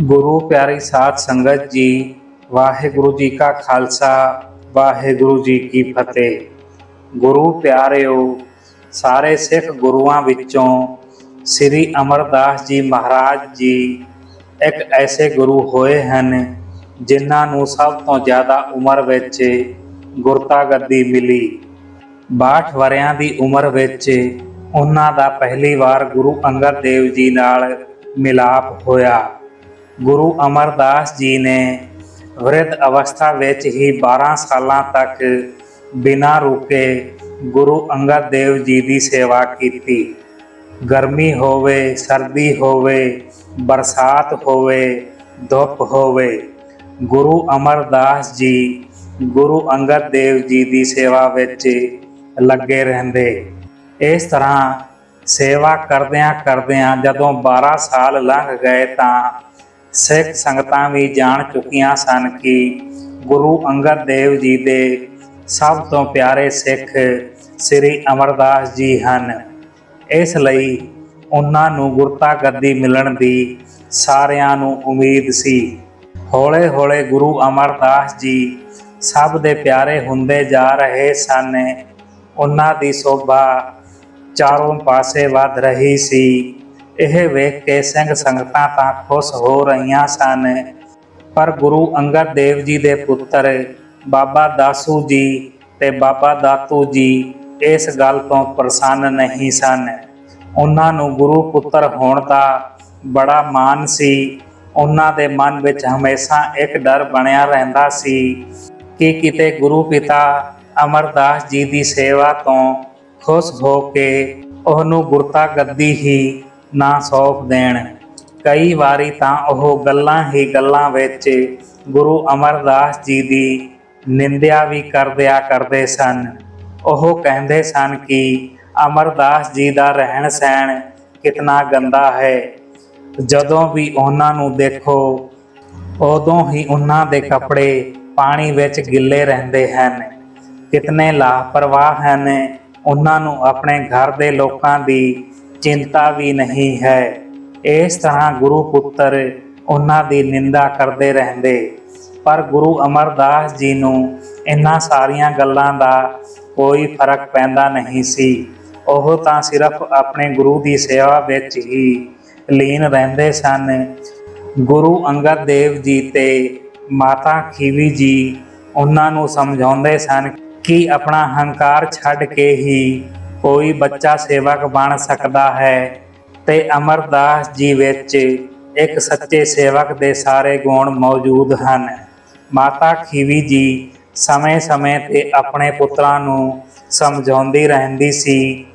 ਗੁਰੂ ਪਿਆਰੀ ਸਾਧ ਸੰਗਤ ਜੀ, ਵਾਹਿਗੁਰੂ ਜੀ ਕਾ ਖਾਲਸਾ, ਵਾਹਿਗੁਰੂ ਜੀ ਕੀ ਫਤਿਹ। ਗੁਰੂ ਪਿਆਰਿਓ, ਸਾਰੇ ਸਿੱਖ ਗੁਰੂਆਂ ਵਿੱਚੋਂ ਸ੍ਰੀ ਅਮਰਦਾਸ ਜੀ ਮਹਾਰਾਜ ਜੀ ਇੱਕ ਐਸੇ ਗੁਰੂ ਹੋਏ ਹਨ, ਜਿਨ੍ਹਾਂ ਨੂੰ ਸਭ ਤੋਂ ਜ਼ਿਆਦਾ ਉਮਰ ਵਿੱਚ ਗੁਰਤਾ ਗੱਦੀ ਮਿਲੀ। 62 ਵਰਿਆਂ ਦੀ ਉਮਰ ਵਿੱਚ ਉਹਨਾਂ ਦਾ ਪਹਿਲੀ ਵਾਰ ਗੁਰੂ ਅੰਗਦ ਦੇਵ ਜੀ ਨਾਲ ਮਿਲਾਪ ਹੋਇਆ। ਗੁਰੂ ਅਮਰਦਾਸ ਜੀ ਨੇ ਵ੍ਰਿਧ ਅਵਸਥਾ ਵਿੱਚ ਹੀ 12 ਸਾਲਾਂ ਤੱਕ ਬਿਨਾਂ ਰੁਕੇ ਗੁਰੂ ਅੰਗਦ ਦੇਵ ਜੀ ਦੀ ਸੇਵਾ ਕੀਤੀ। ਗਰਮੀ ਹੋਵੇ, ਸਰਦੀ ਹੋਵੇ, ਬਰਸਾਤ ਹੋਵੇ, ਧੁੱਪ ਹੋਵੇ, ਗੁਰੂ ਅਮਰਦਾਸ ਜੀ ਗੁਰੂ ਅੰਗਦ ਦੇਵ ਜੀ ਦੀ ਸੇਵਾ ਵਿੱਚ ਲੱਗੇ ਰਹਿੰਦੇ। ਇਸ ਤਰ੍ਹਾਂ ਸੇਵਾ ਕਰਦਿਆਂ ਕਰਦਿਆਂ ਜਦੋਂ 12 ਸਾਲ ਲੰਘ ਗਏ ਤਾਂ ਸਿੱਖ ਸੰਗਤਾਂ ਵੀ ਜਾਣ ਚੁੱਕੀਆਂ ਸਨ ਕਿ ਗੁਰੂ ਅੰਗਦ ਦੇਵ ਜੀ ਦੇ ਸਭ ਤੋਂ ਪਿਆਰੇ ਸਿੱਖ ਸ੍ਰੀ ਅਮਰਦਾਸ ਜੀ ਹਨ। ਇਸ ਲਈ ਉਹਨਾਂ ਨੂੰ ਗੁਰਤਾ ਗੱਦੀ ਮਿਲਣ ਦੀ ਸਾਰਿਆਂ ਨੂੰ ਉਮੀਦ ਸੀ। ਹੌਲੇ ਹੌਲੇ ਗੁਰੂ ਅਮਰਦਾਸ ਜੀ ਸਭ ਦੇ ਪਿਆਰੇ ਹੁੰਦੇ ਜਾ ਰਹੇ ਸਨ। ਉਹਨਾਂ ਦੀ ਸੋਭਾ ਚਾਰੋਂ ਪਾਸੇ ਵੱਧ ਰਹੀ ਸੀ। ਇਹ ਵੇਖ ਕੇ ਸਿੰਘ ਸੰਗਤਾਂ ਤਾਂ ਖੁਸ਼ ਹੋ ਰਹੀਆਂ ਸਨ। ਪਰ ਗੁਰੂ ਅੰਗਦ ਦੇਵ ਜੀ ਦੇ ਪੁੱਤਰ ਬਾਬਾ ਦਾਸੂ ਜੀ ਤੇ ਬਾਬਾ ਦਾਤੂ ਜੀ ਇਸ ਗੱਲ ਤੋਂ ਪ੍ਰਸੰਨ ਨਹੀਂ ਸਨ। ਉਹਨਾਂ ਨੂੰ ਗੁਰੂ ਪੁੱਤਰ ਹੋਣ ਦਾ ਬੜਾ ਮਾਣ ਸੀ। ਉਹਨਾਂ ਦੇ ਮਨ ਵਿੱਚ ਹਮੇਸ਼ਾ ਇੱਕ ਡਰ ਬਣਿਆ ਰਹਿੰਦਾ ਸੀ ਕਿ ਕਿਤੇ ਗੁਰੂ ਪਿਤਾ ਅਮਰਦਾਸ ਜੀ ਦੀ ਸੇਵਾ ਤੋਂ ਖੁਸ਼ ਹੋ ਕੇ ਉਹਨੂੰ ਗੁਰਤਾ ਗੱਦੀ ਹੀ ਨਾ ਸੌਂਪ ਦੇਣ। ਕਈ ਵਾਰੀ ਤਾਂ ਉਹ ਗੱਲਾਂ ਹੀ ਗੱਲਾਂ ਵਿੱਚ ਗੁਰੂ ਅਮਰਦਾਸ ਜੀ ਦੀ ਨਿੰਦਿਆ ਵੀ ਕਰਦਿਆ ਕਰਦੇ ਸਨ। ਉਹ ਕਹਿੰਦੇ ਸਨ ਕਿ ਅਮਰਦਾਸ ਜੀ ਦਾ ਰਹਿਣ ਸਹਿਣ ਕਿਤਨਾ ਗੰਦਾ ਹੈ। ਜਦੋਂ ਵੀ ਉਹਨਾਂ ਨੂੰ ਦੇਖੋ, ਉਦੋਂ ਹੀ ਉਹਨਾਂ ਦੇ ਕੱਪੜੇ ਪਾਣੀ ਵਿੱਚ ਗਿੱਲੇ ਰਹਿੰਦੇ ਹਨ। ਕਿਤਨੇ ਲਾਪਰਵਾਹ ਹਨ। ਉਹਨਾਂ ਨੂੰ ਆਪਣੇ ਘਰ ਦੇ ਲੋਕਾਂ ਦੀ ਚਿੰਤਾ ਵੀ ਨਹੀਂ ਹੈ। ਇਸ ਤਰ੍ਹਾਂ ਗੁਰੂ ਪੁੱਤਰ ਉਹਨਾਂ ਦੀ ਨਿੰਦਾ ਕਰਦੇ ਰਹਿੰਦੇ। ਪਰ ਗੁਰੂ ਅਮਰਦਾਸ ਜੀ ਨੂੰ ਇਹਨਾਂ ਸਾਰੀਆਂ ਗੱਲਾਂ ਦਾ ਕੋਈ ਫ਼ਰਕ ਪੈਂਦਾ ਨਹੀਂ ਸੀ। ਉਹ ਤਾਂ ਸਿਰਫ ਆਪਣੇ ਗੁਰੂ ਦੀ ਸੇਵਾ ਵਿੱਚ ਹੀ ਲੀਨ ਰਹਿੰਦੇ ਸਨ। ਗੁਰੂ ਅੰਗਦ ਦੇਵ ਜੀ ਤੇ ਮਾਤਾ ਖੀਵੀ ਜੀ ਉਹਨਾਂ ਨੂੰ ਸਮਝਾਉਂਦੇ ਸਨ ਕਿ ਆਪਣਾ ਹੰਕਾਰ ਛੱਡ ਕੇ ਹੀ ਕੋਈ ਬੱਚਾ ਸੇਵਕ ਬਣ ਸਕਦਾ ਹੈ। ਤੇ ਅਮਰਦਾਸ ਜੀ ਵਿੱਚ ਇੱਕ ਸੱਚੇ ਸੇਵਕ ਦੇ ਸਾਰੇ ਗੁਣ ਮੌਜੂਦ ਹਨ। ਮਾਤਾ ਖੀਵੀ ਜੀ ਸਮੇਂ-ਸਮੇਂ ਤੇ ਆਪਣੇ ਪੁੱਤਰਾਂ ਨੂੰ ਸਮਝਾਉਂਦੀ ਰਹਿੰਦੀ ਸੀ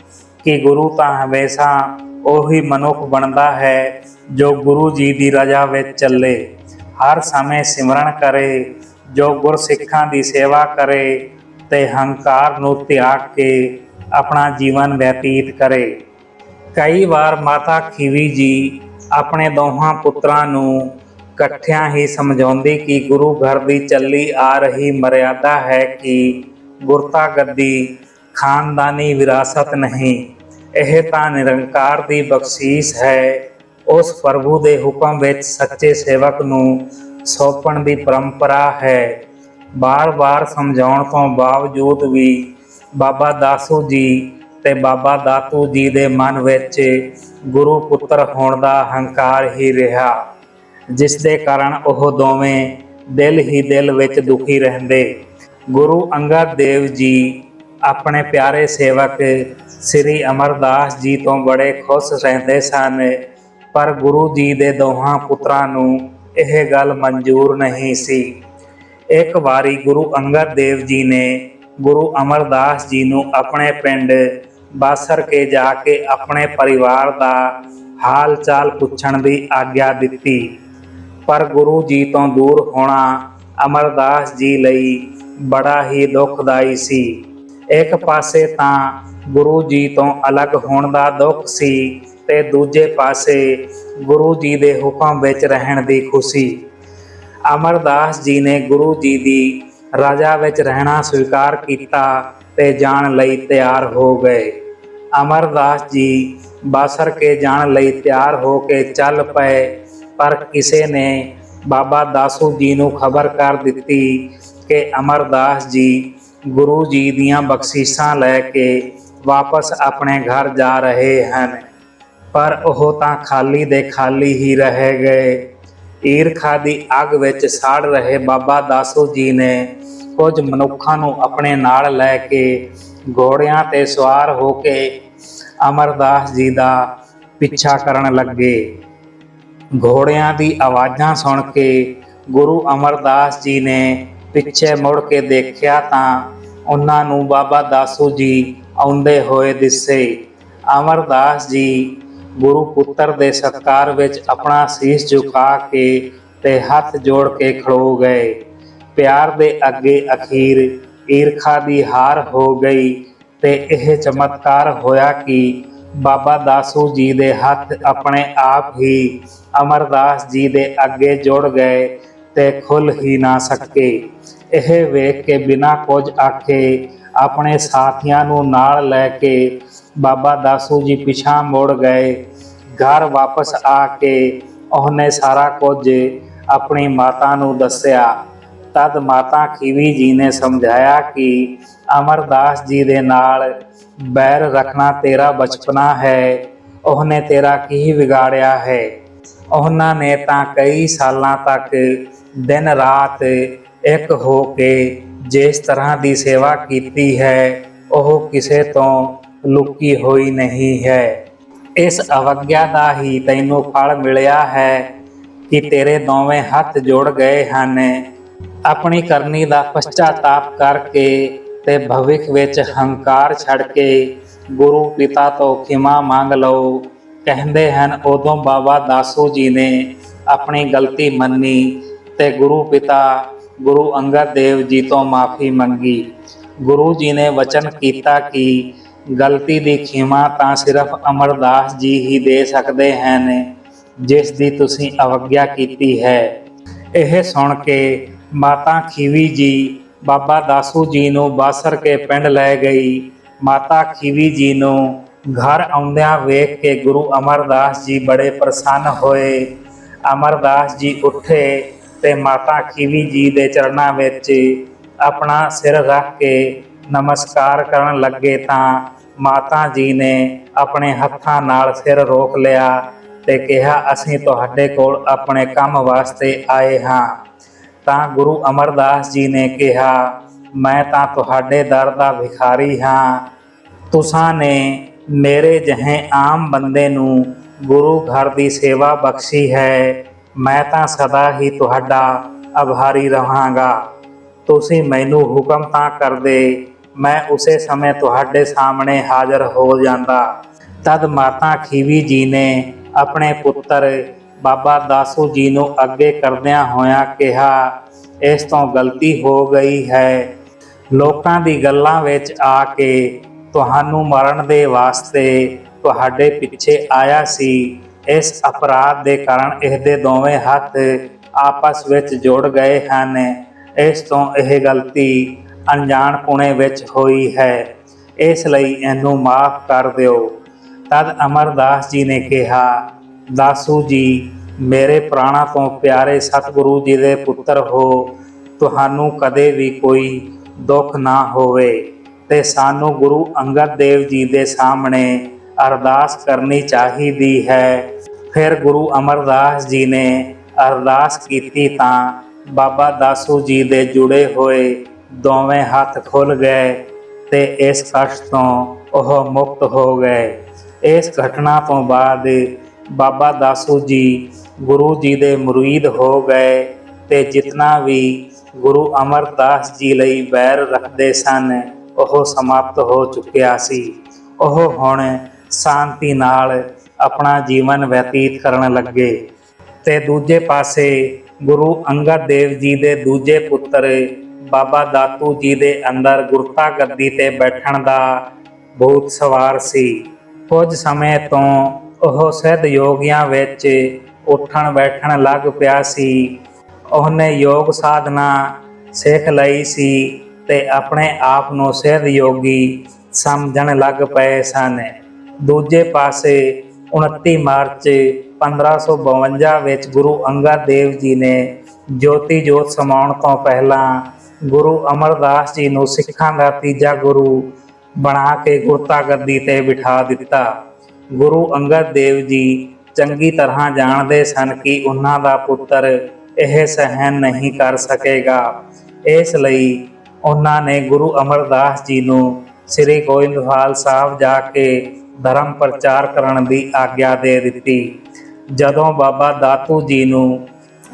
ਕਿ ਗੁਰੂ ਤਾਂ ਹਮੇਸ਼ਾ ਉਹੀ ਮਨੁੱਖ ਬਣਦਾ ਹੈ ਜੋ ਗੁਰੂ ਜੀ ਦੀ ਰਜ਼ਾ ਵਿੱਚ ਚੱਲੇ। ਹਰ ਸਮੇਂ ਸਿਮਰਨ ਕਰੇ, ਜੋ ਗੁਰਸਿੱਖਾਂ ਦੀ ਸੇਵਾ ਕਰੇ ਤੇ ਹੰਕਾਰ ਨੂੰ ਤਿਆਗ ਕੇ ਆਪਣਾ ਜੀਵਨ ਬਤੀਤ ਕਰੇ। ਕਈ ਵਾਰ ਮਾਤਾ ਖੀਵੀ ਜੀ ਆਪਣੇ ਦੋਹਾਂ ਪੁੱਤਰਾਂ ਨੂੰ ਇਕੱਠਿਆਂ ਹੀ ਸਮਝਾਉਂਦੀ ਕਿ ਗੁਰੂ ਘਰ ਦੀ ਚੱਲੀ ਆ ਰਹੀ ਮਰਿਆਦਾ ਹੈ ਕਿ ਗੁਰਤਾ ਗੱਦੀ ਖਾਨਦਾਨੀ ਵਿਰਾਸਤ ਨਹੀਂ। ਇਹ ਤਾਂ ਨਿਰੰਕਾਰ ਦੀ ਬਖਸ਼ੀਸ਼ ਹੈ। ਉਸ ਪ੍ਰਭੂ ਦੇ ਹੁਕਮ ਵਿੱਚ ਸੱਚੇ ਸੇਵਕ ਨੂੰ ਸੌਂਪਣ ਦੀ ਪਰੰਪਰਾ ਹੈ। ਬਾਰ-ਬਾਰ ਸਮਝਾਉਣ ਤੋਂ ਬਾਵਜੂਦ ਵੀ ਬਾਬਾ ਦਾਸੂ ਜੀ ਤੇ ਬਾਬਾ ਦਾਤੂ ਜੀ ਦੇ ਮਨ ਵਿੱਚ ਗੁਰੂ ਪੁੱਤਰ ਹੋਣ ਦਾ ਹੰਕਾਰ ਹੀ ਰਿਹਾ, ਜਿਸ ਦੇ ਕਾਰਨ ਉਹ ਦੋਵੇਂ ਦਿਲ ਹੀ ਦਿਲ ਵਿੱਚ ਦੁਖੀ ਰਹਿੰਦੇ। ਗੁਰੂ ਅੰਗਦ ਦੇਵ ਜੀ ਆਪਣੇ ਪਿਆਰੇ ਸੇਵਕ ਸ੍ਰੀ ਅਮਰਦਾਸ ਜੀ ਤੋਂ ਬੜੇ ਖੁਸ਼ ਰਹਿੰਦੇ ਸਨ, ਪਰ ਗੁਰੂ ਜੀ ਦੇ ਦੋਹਾਂ ਪੁੱਤਰਾਂ ਨੂੰ ਇਹ ਗੱਲ ਮਨਜ਼ੂਰ ਨਹੀਂ ਸੀ। ਇੱਕ ਵਾਰੀ ਗੁਰੂ ਅੰਗਦ ਦੇਵ ਜੀ ਨੇ ਗੁਰੂ ਅਮਰਦਾਸ ਜੀ ਨੂੰ ਆਪਣੇ ਪਿੰਡ ਬਾਸਰ ਕੇ ਜਾ ਕੇ ਆਪਣੇ ਪਰਿਵਾਰ ਦਾ ਹਾਲ ਚਾਲ ਪੁੱਛਣ ਦੀ ਆਗਿਆ ਦਿੱਤੀ। ਪਰ ਗੁਰੂ ਜੀ ਤੋਂ ਦੂਰ ਹੋਣਾ ਅਮਰਦਾਸ ਜੀ ਲਈ ਬੜਾ ਹੀ ਦੁਖਦਾਈ ਸੀ। ਇੱਕ ਪਾਸੇ ਤਾਂ ਗੁਰੂ ਜੀ ਤੋਂ ਅਲੱਗ ਹੋਣ ਦਾ ਦੁੱਖ ਸੀ ਤੇ ਦੂਜੇ ਪਾਸੇ ਗੁਰੂ ਜੀ ਦੇ ਹੁਕਮ ਵਿੱਚ ਰਹਿਣ ਦੀ ਖੁਸ਼ੀ। ਅਮਰਦਾਸ ਜੀ ਨੇ ਗੁਰੂ ਜੀ ਦੀ ਰਾਜਾ ਵਿੱਚ ਰਹਿਣਾ ਸਵੀਕਾਰ ਕੀਤਾ ਤੇ ਜਾਣ ਲਈ ਤਿਆਰ ਹੋ ਗਏ। ਅਮਰਦਾਸ ਜੀ ਬਾਸਰ ਕੇ ਜਾਣ ਲਈ ਤਿਆਰ ਹੋ ਕੇ ਚੱਲ ਪਏ, ਪਰ ਕਿਸੇ ਨੇ ਬਾਬਾ ਦਾਸੂ ਜੀ ਨੂੰ ਖਬਰ ਕਰ ਦਿੱਤੀ ਕਿ ਅਮਰਦਾਸ ਜੀ ਗੁਰੂ ਜੀ ਦੀਆਂ ਬਖਸ਼ਿਸ਼ਾਂ ਲੈ ਕੇ ਵਾਪਸ ਆਪਣੇ ਘਰ ਜਾ ਰਹੇ ਹਨ। ਪਰ ਉਹ ਤਾਂ ਖਾਲੀ ਦੇ ਖਾਲੀ ਹੀ ਰਹਿ ਗਏ। ਈਰਖਾ ਦੀ ਅੱਗ ਵਿੱਚ ਸਾੜ ਰਹੇ ਬਾਬਾ ਦਾਸੂ ਜੀ ਨੇ ਕੁਝ ਮਨੁੱਖਾਂ ਨੂੰ ਆਪਣੇ ਨਾਲ ਲੈ ਕੇ ਘੋੜਿਆਂ ਤੇ ਸਵਾਰ ਹੋ ਕੇ ਅਮਰਦਾਸ ਜੀ ਦਾ ਪਿੱਛਾ ਕਰਨ ਲੱਗੇ। ਘੋੜਿਆਂ ਦੀ ਆਵਾਜ਼ਾਂ ਸੁਣ ਕੇ ਗੁਰੂ ਅਮਰਦਾਸ ਜੀ ਨੇ ਪਿੱਛੇ ਮੁੜ ਕੇ ਦੇਖਿਆ ਤਾਂ ਉਹਨਾਂ ਨੂੰ ਬਾਬਾ ਦਾਸੂ ਜੀ ਆਉਂਦੇ ਹੋਏ ਦਿਸੇ। ਅਮਰਦਾਸ ਜੀ ਗੁਰੂ ਪੁੱਤਰ ਦੇ ਸਤਕਾਰ ਵਿੱਚ ਆਪਣਾ ਸੀਸ ਝੁਕਾ ਕੇ ਤੇ ਹੱਥ ਜੋੜ ਕੇ ਖੜੋ ਗਏ। ਪਿਆਰ ਦੇ ਅੱਗੇ ਅਖੀਰ ਈਰਖਾ ਦੀ ਹਾਰ ਹੋ ਗਈ ਤੇ ਇਹ ਚਮਤਕਾਰ ਹੋਇਆ ਕਿ ਬਾਬਾ ਦਾਸੂ ਜੀ ਦੇ ਹੱਥ ਆਪਣੇ ਆਪ ਹੀ ਅਮਰਦਾਸ ਜੀ ਦੇ ਅੱਗੇ ਜੁੜ ਗਏ ਤੇ ਖੁੱਲ ਹੀ ਨਾ ਸਕੇ। ਇਹ ਵੇਖ ਕੇ ਬਿਨਾਂ ਕੁਝ ਆਖੇ ਆਪਣੇ ਸਾਥੀਆਂ ਨੂੰ ਨਾਲ ਲੈ ਕੇ ਬਾਬਾ ਦਾਸੂ ਜੀ ਪਿਛਾਂ ਮੁੜ ਗਏ। ਘਰ ਵਾਪਸ ਆ ਕੇ ਉਹਨੇ ਸਾਰਾ ਕੁਝ ਆਪਣੀ ਮਾਤਾ ਨੂੰ ਦੱਸਿਆ। ਤਦ ਮਾਤਾ ਖੀਵੀ ਜੀ ਨੇ ਸਮਝਾਇਆ ਕਿ ਅਮਰਦਾਸ ਜੀ ਦੇ ਨਾਲ ਬੈਰ ਰੱਖਣਾ ਤੇਰਾ ਬਚਪਨਾ ਹੈ। ਉਹਨੇ ਤੇਰਾ ਕੀ ਵਿਗਾੜਿਆ ਹੈ? ਉਹਨਾਂ ਨੇ ਤਾਂ ਕਈ ਸਾਲਾਂ ਤੱਕ ਦਿਨ ਰਾਤ ਇੱਕ ਹੋ ਕੇ ਜਿਸ ਤਰ੍ਹਾਂ ਦੀ ਸੇਵਾ ਕੀਤੀ ਹੈ, ਉਹ ਕਿਸੇ ਤੋਂ ਲੁਕੀ ਹੋਈ ਨਹੀਂ ਹੈ। ਇਸ ਅਵਗਿਆ ਦਾ ਹੀ ਤੈਨੂੰ ਫਲ ਮਿਲਿਆ ਹੈ ਕਿ ਤੇਰੇ ਦੋਵੇਂ ਹੱਥ ਜੋੜ ਗਏ ਹਨ। ਆਪਣੀ ਕਰਨੀ ਦਾ ਪਛਤਾਤਾਪ ਕਰਕੇ ਤੇ ਭਵਿੱਖ ਵਿੱਚ ਹੰਕਾਰ ਛੱਡ ਕੇ ਗੁਰੂ ਪਿਤਾ ਤੋਂ ਖਿਮਾ ਮੰਗ ਲਓ। ਕਹਿੰਦੇ ਹਨ, ਉਦੋਂ ਬਾਬਾ ਦਾਸੂ ਜੀ ਨੇ ਆਪਣੀ ਗਲਤੀ ਮੰਨੀ ਤੇ ਗੁਰੂ ਪਿਤਾ, ਗੁਰੂ ਅੰਗਦ ਦੇਵ ਜੀ ਤੋਂ ਮਾਫੀ ਮੰਗੀ। ਗੁਰੂ ਜੀ ਨੇ ਵਚਨ ਕੀਤਾ ਕਿ ਗਲਤੀ ਦੀ ਖਿਮਾ ਤਾਂ ਸਿਰਫ ਅਮਰਦਾਸ ਜੀ ਹੀ ਦੇ ਸਕਦੇ ਹਨ, ਜਿਸ ਦੀ ਤੁਸੀਂ ਅਵਗਿਆ ਕੀਤੀ ਹੈ। ਇਹ ਸੁਣ ਕੇ ਮਾਤਾ ਖੀਵੀ ਜੀ ਬਾਬਾ ਦਾਸੂ ਜੀ ਨੂੰ ਬਾਸਰ ਕੇ ਪਿੰਡ ਲੈ ਗਈ। ਮਾਤਾ ਖੀਵੀ ਜੀ ਨੂੰ ਘਰ ਆਉਂਦਿਆਂ ਵੇਖ ਕੇ ਗੁਰੂ ਅਮਰਦਾਸ ਜੀ ਬੜੇ ਪ੍ਰਸੰਨ ਹੋਏ। ਅਮਰਦਾਸ ਜੀ ਉੱਠੇ ਤੇ ਮਾਤਾ ਖੀਵੀ ਜੀ ਦੇ ਚਰਨਾਂ ਵਿੱਚ ਆਪਣਾ ਸਿਰ ਰੱਖ ਕੇ ਨਮਸਕਾਰ ਕਰਨ ਲੱਗੇ ਤਾਂ ਮਾਤਾ ਜੀ ਨੇ ਆਪਣੇ ਹੱਥਾਂ ਨਾਲ ਸਿਰ ਰੋਕ ਲਿਆ ਤੇ ਕਿਹਾ, ਅਸੀਂ ਤੁਹਾਡੇ ਕੋਲ ਆਪਣੇ ਕੰਮ ਵਾਸਤੇ ਆਏ ਹਾਂ। ਤਾਂ ਗੁਰੂ ਅਮਰਦਾਸ ਜੀ ਨੇ ਕਿਹਾ, ਮੈਂ ਤਾਂ ਤੁਹਾਡੇ ਦਰ ਦਾ ਭਿਖਾਰੀ ਹਾਂ। ਤੁਸਾਂ ਨੇ ਮੇਰੇ ਜਿਹੇ ਆਮ ਬੰਦੇ ਨੂੰ ਗੁਰੂ ਘਰ ਦੀ ਸੇਵਾ ਬਖਸ਼ੀ ਹੈ। ਮੈਂ ਤਾਂ ਸਦਾ ਹੀ ਤੁਹਾਡਾ ਆਭਾਰੀ ਰਹਾਂਗਾ। ਤੁਸੀਂ ਮੈਨੂੰ ਹੁਕਮ ਤਾਂ ਕਰਦੇ ਮੈਂ ਉਸੇ ਸਮੇਂ ਤੁਹਾਡੇ ਸਾਹਮਣੇ ਹਾਜ਼ਰ ਹੋ ਜਾਂਦਾ। ਤਦ ਮਾਤਾ ਖੀਵੀ ਜੀ ਨੇ ਆਪਣੇ ਪੁੱਤਰ ਬਾਬਾ ਦਾਸੂ ਜੀ ਨੂੰ ਅੱਗੇ ਕਰਦਿਆਂ ਹੋਇਆਂ ਕਿਹਾ, ਇਸ ਤੋਂ ਗਲਤੀ ਹੋ ਗਈ ਹੈ। ਲੋਕਾਂ ਦੀ ਗੱਲਾਂ ਵਿੱਚ ਆ ਕੇ ਤੁਹਾਨੂੰ ਮਰਨ ਦੇ ਵਾਸਤੇ ਤੁਹਾਡੇ ਪਿੱਛੇ ਆਇਆ ਸੀ। ਇਸ ਅਪਰਾਧ ਦੇ ਕਾਰਨ ਇਹਦੇ ਦੋਵੇਂ ਹੱਥ ਆਪਸ ਵਿੱਚ ਜੁੜ ਗਏ ਹਨ। ਇਸ ਤੋਂ ਇਹ ਗਲਤੀ ਅਣਜਾਣ ਪੁਣੇ ਵਿੱਚ ਹੋਈ ਹੈ। ਇਸ ਲਈ ਇਹਨੂੰ ਮਾਫ ਕਰ ਦਿਓ। ਤਦ ਅਮਰਦਾਸ ਜੀ ਨੇ ਕਿਹਾ, ਦਾਸੂ ਜੀ, ਮੇਰੇ ਪ੍ਰਾਣਾ ਤੋਂ ਪਿਆਰੇ ਸਤਿਗੁਰੂ ਜੀ ਦੇ ਪੁੱਤਰ ਹੋ। ਤੁਹਾਨੂੰ ਕਦੇ ਵੀ ਕੋਈ ਦੁੱਖ ਨਾ ਹੋਵੇ ਤੇ ਸਾਨੂੰ ਗੁਰੂ ਅੰਗਦ ਦੇਵ ਜੀ ਦੇ ਸਾਹਮਣੇ ਅਰਦਾਸ ਕਰਨੀ ਚਾਹੀਦੀ ਹੈ। ਫਿਰ ਗੁਰੂ ਅਮਰਦਾਸ ਜੀ ਨੇ ਅਰਦਾਸ ਕੀਤੀ ਤਾਂ ਬਾਬਾ ਦਾਸੂ ਜੀ ਦੇ ਜੁੜੇ ਹੋਏ ਦੋਵੇਂ ਹੱਥ ਖੁੱਲ ਗਏ ਤੇ ਇਸ ਕਸ਼ਟ ਤੋਂ ਉਹ ਮੁਕਤ ਹੋ ਗਏ। ਇਸ ਘਟਨਾ ਤੋਂ ਬਾਅਦ ਬਾਬਾ ਦਾਸੂ ਜੀ ਗੁਰੂ ਜੀ ਦੇ ਮੁਰੀਦ ਹੋ ਗਏ ਤੇ ਜਿਤਨਾ ਵੀ ਗੁਰੂ ਅਮਰਦਾਸ ਜੀ ਲਈ ਬੈਰ ਰੱਖਦੇ ਸਨ, ਉਹ ਸਮਾਪਤ ਹੋ ਚੁੱਕਿਆ ਸੀ। ਉਹ ਹੁਣ ਸ਼ਾਂਤੀ ਨਾਲ ਆਪਣਾ ਜੀਵਨ ਬਤੀਤ ਕਰਨ ਲੱਗੇ। ਤੇ ਦੂਜੇ ਪਾਸੇ ਗੁਰੂ ਅੰਗਦ ਦੇਵ ਜੀ ਦੇ ਦੂਜੇ ਪੁੱਤਰ ਬਾਬਾ ਦਾਤੂ ਜੀ ਦੇ ਅੰਦਰ ਗੁਰਤਾ ਗੱਦੀ ਤੇ ਬੈਠਣ ਦਾ ਬਹੁਤ ਸਵਾਰ ਸੀ। ਕੁਝ ਸਮੇਂ ਤੋਂ ਉਹ ਸਿੱਧ ਯੋਗੀਆਂ ਵਿੱਚ ਉੱਠਣ ਬੈਠਣ ਲੱਗ ਪਿਆ ਸੀ। ਉਹਨੇ ਯੋਗ ਸਾਧਨਾ ਸਿੱਖ ਲਈ ਸੀ ਤੇ ਆਪਣੇ ਆਪ ਨੂੰ ਸਿੱਧ ਯੋਗੀ ਸਮਝਣ ਲੱਗ ਪਏ ਸਨ। ਦੂਜੇ ਪਾਸੇ 29 ਮਾਰਚ 1552 ਵਿੱਚ ਗੁਰੂ ਅੰਗਦ ਦੇਵ ਜੀ ਨੇ ਜੋਤੀ ਜੋਤ ਸਮਾਉਣ ਤੋਂ ਪਹਿਲਾਂ ਗੁਰੂ ਅਮਰਦਾਸ ਜੀ ਨੂੰ ਸਿੱਖਾਂ ਦਾ ਤੀਜਾ ਗੁਰੂ ਬਣਾ ਕੇ ਗੁਰਤਾ ਗੱਦੀ ਤੇ ਬਿਠਾ ਦਿੱਤਾ। ਗੁਰੂ ਅੰਗਦ ਦੇਵ ਜੀ ਚੰਗੀ ਤਰ੍ਹਾਂ ਜਾਣਦੇ ਸਨ ਕਿ ਉਹਨਾਂ ਦਾ ਪੁੱਤਰ ਇਹ ਸਹਿਨ ਨਹੀਂ ਕਰ ਸਕੇਗਾ। ਇਸ ਲਈ ਉਹਨਾਂ ਨੇ ਗੁਰੂ ਅਮਰਦਾਸ ਜੀ ਨੂੰ ਸ੍ਰੀ ਗੋਇੰਦਵਾਲ ਸਾਹਿਬ ਜਾ ਕੇ ਧਰਮ ਪ੍ਰਚਾਰ ਕਰਨ ਦੀ ਆਗਿਆ ਦੇ ਦਿੱਤੀ। ਜਦੋਂ ਬਾਬਾ ਦਾਤੂ ਜੀ ਨੂੰ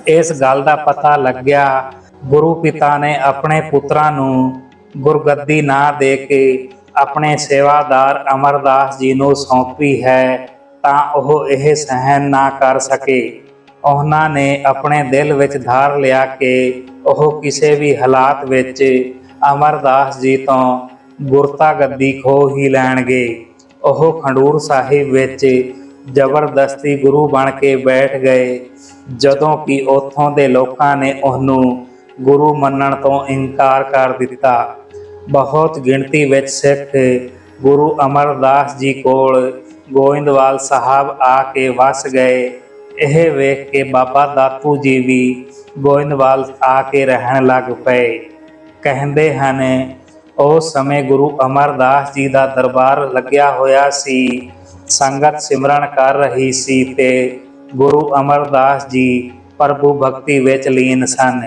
ਇਸ ਗੱਲ ਦਾ ਪਤਾ ਲੱਗਿਆ ਗੁਰੂ ਪਿਤਾ ਨੇ ਆਪਣੇ ਪੁੱਤਰਾਂ ਨੂੰ ਗੁਰਗੱਦੀ ਨਾ ਦੇ ਕੇ ਆਪਣੇ ਸੇਵਾਦਾਰ ਅਮਰਦਾਸ ਜੀ ਨੂੰ ਸੌਂਪੀ ਹੈ ਤਾਂ ਉਹ ਇਹ ਸਹਿਨ ਨਾ ਕਰ ਸਕੇ। ਉਹਨਾਂ ਨੇ ਆਪਣੇ ਦਿਲ ਵਿੱਚ ਧਾਰ ਲਿਆ ਕਿ ਉਹ ਕਿਸੇ ਵੀ ਹਾਲਾਤ ਵਿੱਚ ਅਮਰਦਾਸ ਜੀ ਤੋਂ ਗੁਰਤਾ ਗੱਦੀ ਖੋ ਹੀ ਲੈਣਗੇ। ਉਹ ਖੰਡੂਰ ਸਾਹਿਬ ਵਿੱਚ ਜ਼ਬਰਦਸਤੀ ਗੁਰੂ ਬਣ ਕੇ ਬੈਠ ਗਏ, ਜਦੋਂ ਕਿ ਉੱਥੋਂ ਦੇ ਲੋਕਾਂ ਨੇ ਉਹਨੂੰ ਗੁਰੂ ਮੰਨਣ ਤੋਂ ਇਨਕਾਰ ਕਰ ਦਿੱਤਾ। ਬਹੁਤ ਗਿਣਤੀ ਵਿੱਚ ਸਿੱਖ ਗੁਰੂ ਅਮਰਦਾਸ ਜੀ ਕੋਲ ਗੋਇੰਦਵਾਲ ਸਾਹਿਬ ਆ ਕੇ ਵਸ ਗਏ। ਇਹ ਵੇਖ ਕੇ ਬਾਬਾ ਦਾਤੂ ਜੀ ਵੀ ਗੋਇੰਦਵਾਲ ਆ ਕੇ ਰਹਿਣ ਲੱਗ ਪਏ। ਕਹਿੰਦੇ ਹਨ ਉਸ ਸਮੇਂ ਗੁਰੂ ਅਮਰਦਾਸ ਜੀ ਦਾ ਦਰਬਾਰ ਲੱਗਿਆ ਹੋਇਆ ਸੀ। ਸੰਗਤ ਸਿਮਰਨ ਕਰ ਰਹੀ ਸੀ ਤੇ ਗੁਰੂ ਅਮਰਦਾਸ ਜੀ ਪ੍ਰਭੂ ਭਗਤੀ ਵਿੱਚ ਲੀਨ ਸਨ।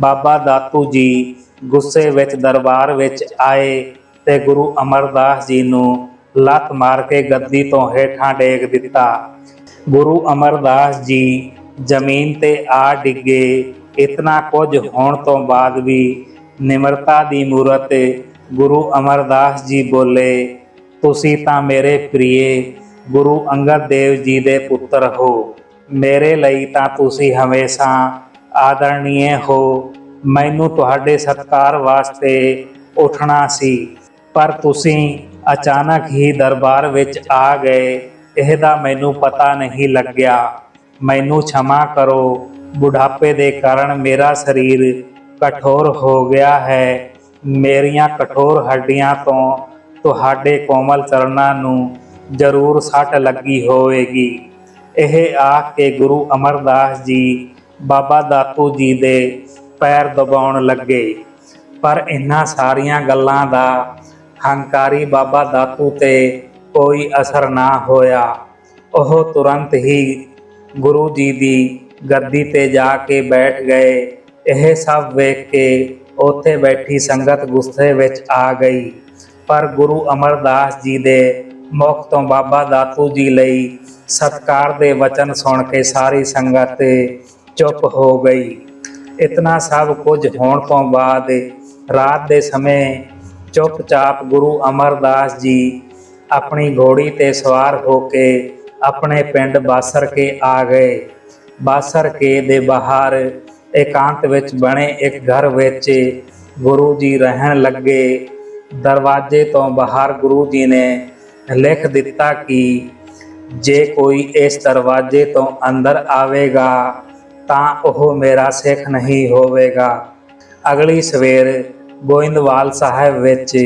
ਬਾਬਾ ਦਾਤੂ ਜੀ ਗੁੱਸੇ ਵਿੱਚ ਦਰਬਾਰ ਵਿੱਚ ਆਏ ਤੇ ਗੁਰੂ ਅਮਰਦਾਸ ਜੀ ਨੂੰ ਲੱਤ ਮਾਰ ਕੇ ਗੱਦੀ ਤੋਂ ਹੇਠਾਂ ਡੇਗ ਦਿੱਤਾ। ਗੁਰੂ ਅਮਰਦਾਸ ਜੀ ਜ਼ਮੀਨ ਤੇ ਆ ਡਿੱਗੇ। ਇਤਨਾ ਕੁਝ ਹੋਣ ਤੋਂ ਬਾਅਦ ਵੀ ਨਿਮਰਤਾ ਦੀ ਮੂਰਤ ਗੁਰੂ ਅਮਰਦਾਸ ਜੀ ਬੋਲੇ, ਤੁਸੀਂ ਤਾਂ ਮੇਰੇ ਪ੍ਰਿਏ ਗੁਰੂ ਅੰਗਦ ਦੇਵ ਜੀ ਦੇ ਪੁੱਤਰ ਹੋ। ਮੇਰੇ ਲਈ ਤਾਂ ਤੁਸੀਂ ਹਮੇਸ਼ਾ ਆਦਰਣੀਏ ਹੋ, ਮੈਨੂੰ ਤੁਹਾਡੇ ਸਤਕਾਰ ਵਾਸਤੇ ਉਠਣਾ ਸੀ, ਪਰ ਤੁਸੀਂ ਅਚਾਨਕ ਹੀ ਦਰਬਾਰ ਵਿੱਚ ਆ ਗਏ, ਇਹਦਾ ਮੈਨੂੰ ਪਤਾ ਨਹੀਂ ਲੱਗਿਆ। ਮੈਨੂੰ ਛਮਾ ਕਰੋ, ਬੁਢਾਪੇ ਦੇ ਕਾਰਨ ਮੇਰਾ ਸਰੀਰ ਕਠੋਰ ਹੋ ਗਿਆ ਹੈ। ਮੇਰੀਆਂ ਕਠੋਰ ਹੱਡੀਆਂ ਤੋਂ ਤੁਹਾਡੇ ਕੋਮਲ ਚਰਨਾਂ ਨੂੰ ਜ਼ਰੂਰ ਸੱਟ ਲੱਗੀ ਹੋਵੇਗੀ। ਇਹ ਆ ਕੇ ਗੁਰੂ ਅਮਰਦਾਸ ਜੀ ਬਾਬਾ ਦਾਤੂ ਜੀ ਦੇ ਪੈਰ ਦਬਾਉਣ ਲੱਗੇ। ਪਰ ਇਹਨਾਂ ਸਾਰੀਆਂ ਗੱਲਾਂ ਦਾ ਹੰਕਾਰੀ ਬਾਬਾ ਦਾਤੂ ਤੇ ਕੋਈ ਅਸਰ ਨਾ ਹੋਇਆ। ਉਹ ਤੁਰੰਤ ਹੀ ਗੁਰੂ ਜੀ ਦੀ ਗੱਦੀ ਤੇ ਜਾ ਕੇ ਬੈਠ ਗਏ। ਇਹ ਸਭ ਵੇਖ ਕੇ ਉੱਥੇ ਬੈਠੀ ਸੰਗਤ ਗੁੱਸੇ ਵਿੱਚ ਆ ਗਈ। ਪਰ ਗੁਰੂ ਅਮਰਦਾਸ ਜੀ ਦੇ ਮੁਖ ਤੋਂ ਬਾਬਾ ਦਾਤੂ ਜੀ ਲਈ ਸਤਕਾਰ ਦੇ ਵਚਨ ਸੁਣ ਕੇ ਸਾਰੀ ਸੰਗਤ ਚੁੱਪ ਹੋ ਗਈ। ਇਤਨਾ ਸਭ ਕੁਝ ਹੋਣ ਤੋਂ ਬਾਅਦ ਰਾਤ ਦੇ ਸਮੇਂ ਚੁੱਪਚਾਪ ਗੁਰੂ ਅਮਰਦਾਸ ਜੀ ਆਪਣੀ ਘੋੜੀ ਤੇ ਸਵਾਰ ਹੋ ਕੇ ਆਪਣੇ ਪਿੰਡ ਬਾਸਰ ਕੇ ਆ ਗਏ। ਬਾਸਰ ਕੇ ਦੇ ਬਾਹਰ ਇਕਾਂਤ ਵਿੱਚ ਬਣੇ ਇੱਕ ਘਰ ਵਿੱਚ ਗੁਰੂ ਜੀ ਰਹਿਣ ਲੱਗੇ। ਦਰਵਾਜ਼ੇ ਤੋਂ ਬਾਹਰ ਗੁਰੂ ਜੀ ਨੇ ਲਿਖ ਦਿੱਤਾ ਕਿ ਜੇ ਕੋਈ ਇਸ ਦਰਵਾਜ਼ੇ ਤੋਂ ਅੰਦਰ ਆਵੇਗਾ ਤਾਂ ਉਹ ਮੇਰਾ ਸਿੱਖ ਨਹੀਂ ਹੋਵੇਗਾ। ਅਗਲੀ ਸਵੇਰ ਗੋਇੰਦਵਾਲ ਸਾਹਿਬ ਵਿੱਚ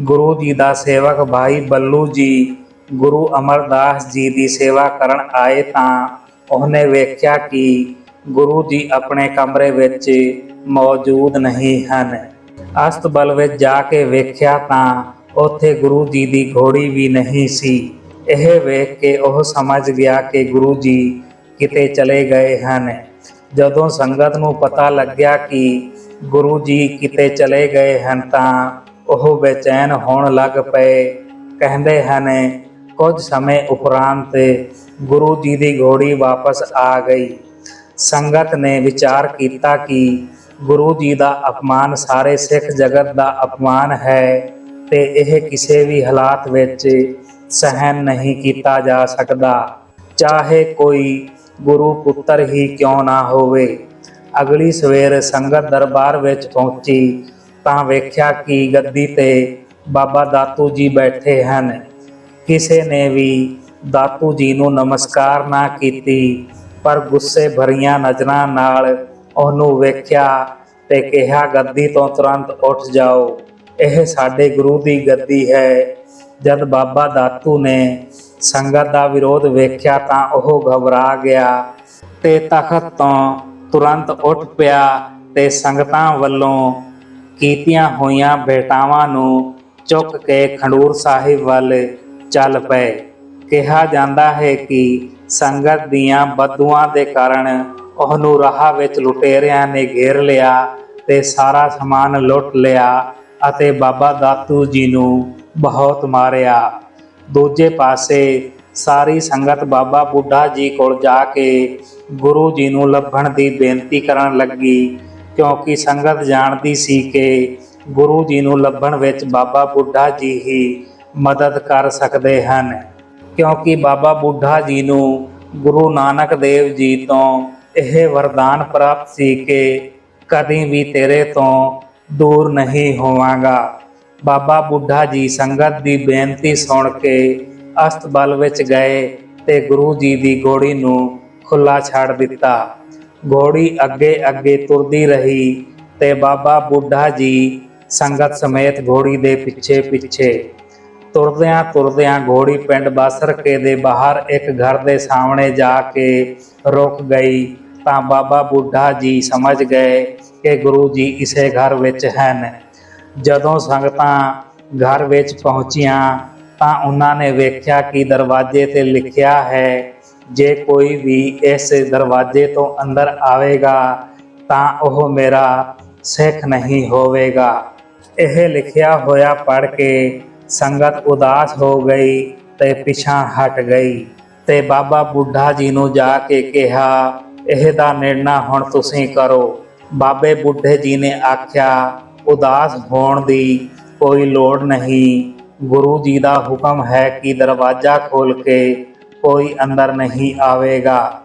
ਗੁਰੂ ਜੀ ਦਾ ਸੇਵਕ ਭਾਈ ਬੱਲੂ ਜੀ, ਗੁਰੂ ਅਮਰਦਾਸ ਜੀ ਦੀ ਸੇਵਾ ਕਰਨ ਆਏ ਤਾਂ ਉਹਨੇ ਵੇਖਿਆ ਕਿ ਗੁਰੂ ਜੀ ਆਪਣੇ ਕਮਰੇ ਵਿੱਚ ਮੌਜੂਦ ਨਹੀਂ ਹਨ। ਅਸਤਬਲ ਵਿੱਚ ਜਾ ਕੇ ਵੇਖਿਆ ਤਾਂ ਉੱਥੇ ਗੁਰੂ ਜੀ ਦੀ ਘੋੜੀ ਵੀ ਨਹੀਂ ਸੀ। ਇਹ ਵੇਖ ਕੇ ਉਹ ਸਮਝ ਗਿਆ ਕਿ ਗੁਰੂ ਜੀ ਕਿਤੇ ਚਲੇ ਗਏ ਹਨ। ਜਦੋਂ ਸੰਗਤ ਨੂੰ ਪਤਾ ਲੱਗਿਆ ਕਿ ਗੁਰੂ ਜੀ ਕਿਤੇ ਚਲੇ ਗਏ ਹਨ ਤਾਂ ਉਹ ਬੇਚੈਨ ਹੋਣ ਲੱਗ ਪਏ। ਕਹਿੰਦੇ ਹਨ, ਕੁਝ ਸਮੇਂ ਉਪਰੰਤ ਗੁਰੂ ਜੀ ਦੀ ਘੋੜੀ ਵਾਪਸ ਆ ਗਈ। ਸੰਗਤ ਨੇ ਵਿਚਾਰ ਕੀਤਾ ਕਿ ਗੁਰੂ ਜੀ ਦਾ ਅਪਮਾਨ ਸਾਰੇ ਸਿੱਖ ਜਗਤ ਦਾ ਅਪਮਾਨ ਹੈ ਤੇ ਇਹ ਕਿਸੇ ਵੀ ਹਾਲਾਤ ਵਿੱਚ ਸਹਿਨ ਨਹੀਂ ਕੀਤਾ ਜਾ ਸਕਦਾ। ਚਾਹੇ ਕੋਈ ਗੁਰੂ ਪੁੱਤਰ ਹੀ ਕਿਉਂ ਨਾ ਹੋਵੇ? ਅਗਲੀ ਸਵੇਰ ਸੰਗਤ ਦਰਬਾਰ ਵਿੱਚ ਪਹੁੰਚੀ ਤਾਂ ਵੇਖਿਆ ਕਿ ਗੱਦੀ ਤੇ ਬਾਬਾ ਦਾਤੂ ਜੀ ਬੈਠੇ ਹਨ। ਕਿਸੇ ਨੇ ਵੀ ਦਾਤੂ ਜੀ ਨੂੰ ਨਮਸਕਾਰ ਨਾ ਕੀਤੀ, ਪਰ ਗੁੱਸੇ ਭਰੀਆਂ ਨਜ਼ਰਾਂ ਨਾਲ ਉਹਨੂੰ ਵੇਖਿਆ ਤੇ ਕਿਹਾ, ਗੱਦੀ ਤੋਂ ਤੁਰੰਤ ਉੱਠ ਜਾਓ। ਇਹ ਸਾਡੇ ਗੁਰੂ ਦੀ ਗੱਦੀ ਹੈ। ਜਦ ਬਾਬਾ ਦਾਤੂ ਨੇ ਸੰਗਤ ਦਾ ਵਿਰੋਧ ਵੇਖਿਆ ਤਾਂ ਉਹ ਘਬਰਾ ਗਿਆ ਤੇ ਤਖਤ ਤੋਂ ਤੁਰੰਤ ਉੱਠ ਪਿਆ ਤੇ ਸੰਗਤਾਂ ਵੱਲੋਂ ਕੀਤੀਆਂ ਹੋਈਆਂ ਬੇਟਾਵਾਂ ਨੂੰ ਚੁੱਕ ਕੇ ਖੰਡੂਰ ਸਾਹਿਬ ਵੱਲ ਚੱਲ ਪਏ। ਕਿਹਾ ਜਾਂਦਾ ਹੈ ਕਿ ਸੰਗਤ ਦੀਆਂ ਬਦੂਆਂ ਦੇ ਕਾਰਨ ਉਹਨੂੰ ਰਾਹ ਵਿੱਚ ਲੁਟੇਰਿਆਂ ਨੇ ਘੇਰ ਲਿਆ ਤੇ ਸਾਰਾ ਸਮਾਨ ਲੁੱਟ ਲਿਆ ਅਤੇ ਬਾਬਾ ਦਾਤੂ ਜੀ ਨੂੰ ਬਹੁਤ ਮਾਰਿਆ। ਦੂਜੇ ਪਾਸੇ ਸਾਰੀ ਸੰਗਤ ਬਾਬਾ ਬੁੱਢਾ ਜੀ ਕੋਲ ਜਾ ਕੇ ਗੁਰੂ ਜੀ ਨੂੰ ਲੱਭਣ ਦੀ ਬੇਨਤੀ ਕਰਨ ਲੱਗੀ, ਕਿਉਂਕਿ ਸੰਗਤ ਜਾਣਦੀ ਸੀ ਕਿ ਗੁਰੂ ਜੀ ਨੂੰ ਲੱਭਣ ਵਿੱਚ ਬਾਬਾ ਬੁੱਢਾ ਜੀ ਹੀ ਮਦਦ ਕਰ ਸਕਦੇ ਹਨ। ਕਿਉਂਕਿ ਬਾਬਾ ਬੁੱਢਾ ਜੀ ਨੂੰ ਗੁਰੂ ਨਾਨਕ ਦੇਵ ਜੀ ਤੋਂ ਇਹ ਵਰਦਾਨ ਪ੍ਰਾਪਤ ਸੀ ਕਿ ਕਦੀ ਵੀ ਤੇਰੇ ਤੋਂ ਦੂਰ ਨਹੀਂ ਹੋਵਾਂਗਾ। ਬਾਬਾ ਬੁੱਢਾ ਜੀ ਸੰਗਤ ਦੀ ਬੇਨਤੀ ਸੁਣ ਕੇ ਅਸਤਬਲ ਵਿੱਚ ਗਏ ਤੇ ਗੁਰੂ ਜੀ ਦੀ ਘੋੜੀ ਨੂੰ ਖੁੱਲਾ ਛੱਡ ਦਿੱਤਾ। ਘੋੜੀ ਅੱਗੇ ਅੱਗੇ ਤੁਰਦੀ ਰਹੀ ਤੇ ਬਾਬਾ ਬੁੱਢਾ ਜੀ ਸੰਗਤ ਸਮੇਤ ਘੋੜੀ ਦੇ ਪਿੱਛੇ ਪਿੱਛੇ। ਤੁਰਦਿਆਂ ਤੁਰਦਿਆਂ ਘੋੜੀ ਪਿੰਡ ਬਾਸਰਕੇ ਦੇ ਬਾਹਰ ਇੱਕ ਘਰ ਦੇ ਸਾਹਮਣੇ ਜਾ ਕੇ ਰੁਕ ਗਈ। ਤਾਂ ਬਾਬਾ ਬੁੱਢਾ ਜੀ ਸਮਝ ਗਏ ਕਿ ਗੁਰੂ ਜੀ ਇਸੇ ਘਰ ਵਿੱਚ ਹਨ। ਜਦੋਂ ਸੰਗਤਾਂ ਘਰ ਵਿੱਚ ਪਹੁੰਚੀਆਂ ਤਾਂ ਉਹਨਾਂ ਨੇ ਵੇਖਿਆ ਕਿ ਦਰਵਾਜ਼ੇ ਤੇ ਲਿਖਿਆ ਹੈ, ਜੇ ਕੋਈ ਵੀ ਇਸ ਦਰਵਾਜ਼ੇ ਤੋਂ ਅੰਦਰ ਆਵੇਗਾ ਤਾਂ ਉਹ ਮੇਰਾ ਸਿੱਖ ਨਹੀਂ ਹੋਵੇਗਾ। ਇਹ ਲਿਖਿਆ ਹੋਇਆ ਪੜ੍ਹ ਕੇ ਸੰਗਤ ਉਦਾਸ ਹੋ ਗਈ ਤੇ ਪਿਛਾਂ ਹਟ ਗਈ ਤੇ ਬਾਬਾ ਬੁੱਢਾ ਜੀ ਨੂੰ ਜਾ ਕੇ ਕਿਹਾ, ਇਹਦਾ ਨਿਰਣਾ ਹੁਣ ਤੁਸੀਂ ਕਰੋ। ਬਾਬੇ ਬੁੱਢੇ ਜੀ ਨੇ ਆਖਿਆ ਉਦਾਸ ਹੋਣ ਦੀ ਕੋਈ ਲੋੜ ਨਹੀਂ। ਗੁਰੂ ਜੀ ਦਾ ਹੁਕਮ ਹੈ ਕਿ ਦਰਵਾਜ਼ਾ ਖੋਲ ਕੇ ਕੋਈ ਅੰਦਰ ਨਹੀਂ ਆਵੇਗਾ।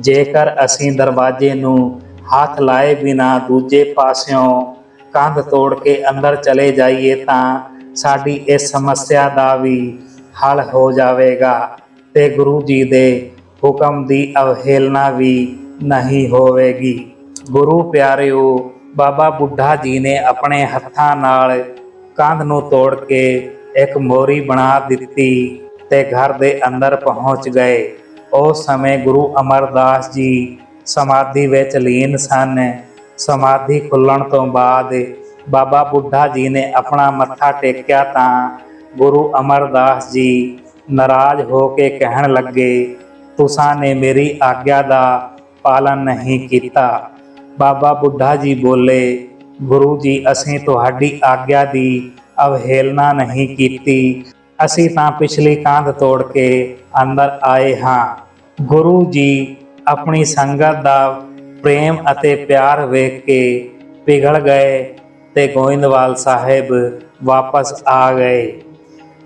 ਜੇਕਰ ਅਸੀਂ ਦਰਵਾਜ਼ੇ ਨੂੰ ਹੱਥ ਲਾਏ ਬਿਨਾ ਦੂਜੇ ਪਾਸਿਓਂ ਕੰਧ ਤੋੜ ਕੇ ਅੰਦਰ ਚਲੇ ਜਾਈਏ ਤਾਂ ਸਾਡੀ ਇਸ ਸਮੱਸਿਆ ਦਾ ਵੀ ਹੱਲ ਹੋ ਜਾਵੇਗਾ ਤੇ ਗੁਰੂ ਜੀ ਦੇ ਹੁਕਮ ਦੀ ਅਵਹੇਲਨਾ ਵੀ ਨਹੀਂ ਹੋਵੇਗੀ। ਗੁਰੂ ਪਿਆਰਿਓ ਬਾਬਾ ਬੁੱਢਾ ਜੀ ਨੇ ਆਪਣੇ ਹੱਥਾਂ ਨਾਲ ਕੰਧ ਨੂੰ ਤੋੜ ਕੇ ਇੱਕ ਮੋਰੀ ਬਣਾ ਦਿੱਤੀ ਤੇ ਘਰ ਦੇ ਅੰਦਰ ਪਹੁੰਚ ਗਏ। ਉਸ ਸਮੇਂ ਗੁਰੂ ਅਮਰਦਾਸ ਜੀ ਸਮਾਧੀ ਵਿੱਚ ਲੀਨ ਸਨ। ਸਮਾਧੀ ਖੁੱਲਣ ਤੋਂ ਬਾਅਦ ਬਾਬਾ ਬੁੱਢਾ ਜੀ ਨੇ ਆਪਣਾ ਮੱਥਾ ਟੇਕਿਆ ਤਾਂ ਗੁਰੂ ਅਮਰਦਾਸ ਜੀ ਨਾਰਾਜ਼ ਹੋ ਕੇ ਕਹਿਣ ਲੱਗੇ, ਤੁਸਾਂ ਨੇ ਮੇਰੀ ਆਗਿਆ ਦਾ ਪਾਲਨ ਨਹੀਂ ਕੀਤਾ। ਬਾਬਾ ਬੁੱਢਾ ਜੀ ਬੋਲੇ, ਗੁਰੂ ਜੀ, ਅਸੀਂ ਤੁਹਾਡੀ ਆਗਿਆ ਦੀ ਅਵਹੇਲਨਾ ਨਹੀਂ ਕੀਤੀ। ਅਸੀਂ ਤਾਂ ਪਿਛਲੀ ਕੰਧ ਤੋੜ ਕੇ ਅੰਦਰ ਆਏ ਹਾਂ। ਗੁਰੂ ਜੀ ਆਪਣੀ ਸੰਗਤ ਦਾ ਪ੍ਰੇਮ ਅਤੇ ਪਿਆਰ ਵੇਖ ਕੇ ਪਿਘਲ ਗਏ ਤੇ ਗੋਇੰਦਵਾਲ ਸਾਹਿਬ ਵਾਪਸ ਆ ਗਏ।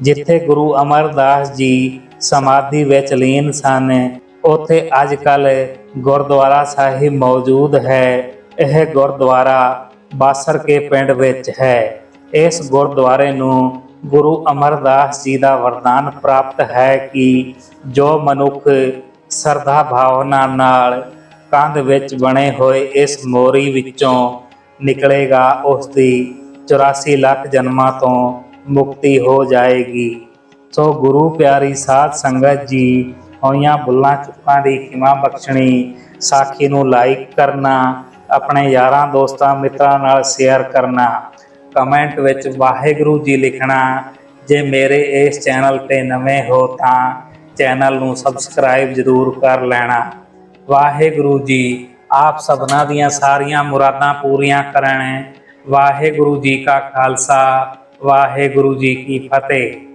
ਜਿੱਥੇ ਗੁਰੂ ਅਮਰਦਾਸ ਜੀ ਸਮਾਧੀ ਵਿੱਚ ਲੀਨ ਸਨ ਉੱਥੇ ਅੱਜ ਕੱਲ ਗੁਰਦੁਆਰਾ ਸਾਹਿਬ ਮੌਜੂਦ ਹੈ। ਇਹ ਗੁਰਦੁਆਰਾ ਬਾਸਰ ਕੇ ਪਿੰਡ ਵਿੱਚ ਹੈ। ਇਸ ਗੁਰਦੁਆਰੇ ਨੂੰ ਗੁਰੂ ਅਮਰਦਾਸ ਜੀ ਦਾ ਵਰਦਾਨ ਪ੍ਰਾਪਤ ਹੈ ਕਿ ਜੋ ਮਨੁੱਖ ਸਰਦਾ ਭਾਵਨਾ ਨਾਲ ਕੰਧ ਵਿੱਚ ਬਣੇ ਹੋਏ ਇਸ ਮੋਰੀ ਵਿੱਚੋਂ ਨਿਕਲੇਗਾ, ਉਸ ਦੀ 84 ਲੱਖ ਜਨਮਾਂ ਤੋਂ ਮੁਕਤੀ ਹੋ ਜਾਏਗੀ। ਸੋ ਗੁਰੂ ਪਿਆਰੀ ਸਾਧ ਸੰਗਤ ਜੀ ਹੋਈਆਂ ਬੁੱਲਾਂ ਚੁੱਕਾਂ ਦੀ ਖਿਮਾ ਬਖਸ਼ਣੀ, ਸਾਖੀ ਨੂੰ ਲਾਈਕ ਕਰਨਾ, ਆਪਣੇ ਯਾਰਾਂ, ਦੋਸਤਾਂ, ਮਿੱਤਰਾਂ ਨਾਲ ਸ਼ੇਅਰ ਕਰਨਾ। ਕਮੈਂਟ ਵਿੱਚ ਵਾਹਿਗੁਰੂ ਜੀ ਲਿਖਣਾ, ਜੇ ਮੇਰੇ ਇਸ ਚੈਨਲ ਤੇ ਨਵੇਂ ਹੋ ਤਾਂ ਚੈਨਲ ਨੂੰ ਸਬਸਕ੍ਰਾਈਬ ਜ਼ਰੂਰ ਕਰ ਲੈਣਾ। ਵਾਹਿਗੁਰੂ ਜੀ, ਆਪ ਸਭਨਾਂ ਦੀਆਂ ਸਾਰੀਆਂ ਮੁਰਾਦਾਂ ਪੂਰੀਆਂ ਕਰਨ। ਵਾਹਿਗੁਰੂ ਜੀ ਕਾ ਖਾਲਸਾ, ਵਾਹਿਗੁਰੂ ਜੀ ਕੀ ਫਤਿਹ।